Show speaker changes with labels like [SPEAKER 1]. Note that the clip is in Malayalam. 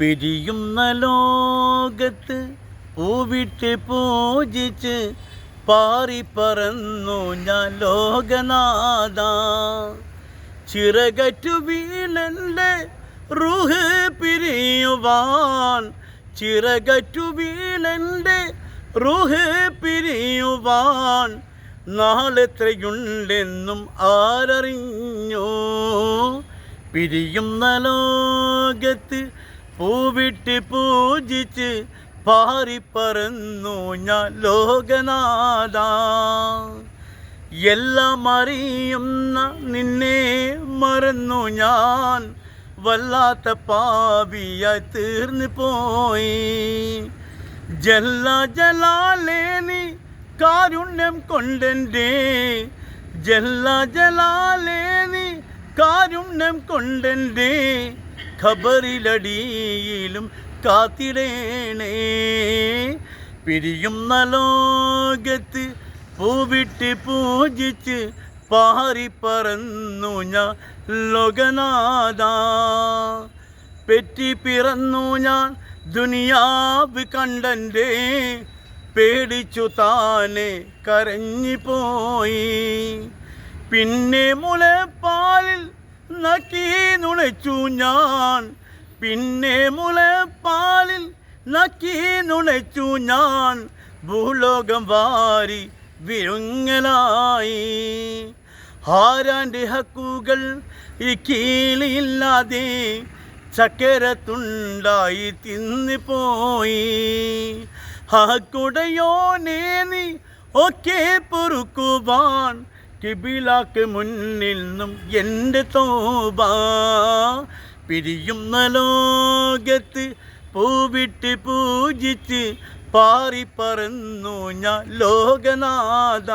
[SPEAKER 1] പിരിയുന്ന ലോകത്ത് പൂവിട്ട് പൂജിച്ച് പാറി പറന്നു ഞാൻ ലോകനാഥ. ചിറകറ്റു വീണന്റെ റുഹ് പിരിയുവാൻ. ചിറകറ്റു വീണന്റെ റുഹ് പിരിയുവാൻ. നാളെത്രയുണ്ടെന്നും ആരറിഞ്ഞു. പിരിയുന്ന ലോകത്ത് പൂവിട്ട് പൂജിച്ച് പാറിപ്പറന്നു ഞാൻ ലോകനാഥ. എല്ലാം അറിയുന്ന നിന്നെ മറന്നു ഞാൻ. വല്ലാത്ത പാവിയ തീർന്നു പോയി. ജല്ല ജലാലേ നീ കാരുണ്യം കൊണ്ടെന്റെ. ജല്ല ജലാലേ നീ കാരുണ്യം കൊണ്ടെന്റെ. ഖബറിലടിയിലും കാത്തിടേണേ. പിരിയും ലോകത്ത് പൂവിട്ട് പൂജിച്ച് പാറി പറന്നു ഞാൻ ലോകനാഥ. പെറ്റി പിറന്നു ഞാൻ ദുനിയാവ് കണ്ടന്റെ പേടിച്ചു താനെ കരഞ്ഞു പോയി. പിന്നെ മുലപ്പാലിൽ നക്കി നുണച്ചു ഞാൻ. പിന്നെ മുലപ്പാലിൽ നക്കി നുണച്ചു ഞാൻ. ഭൂലോകം വാരി വിരുങ്ങലായി ആരാന്റെ ഹക്കുകൾ ഈ കീളില്ലാതെ ചക്കരത്തുണ്ടായി തിന്നു പോയി ഹക്കുടയോനേ നീ ഒക്കെ പൊറുക്കുവാൻ കിബിലാക്ക് മുന്നിൽ നിന്നും എന്റെ തോബ പിരിയുന്ന ലോകത്ത് പൂവിട്ട് പൂജിച്ച് പാറിപ്പറന്നു ഞാൻ ലോകനാഥ.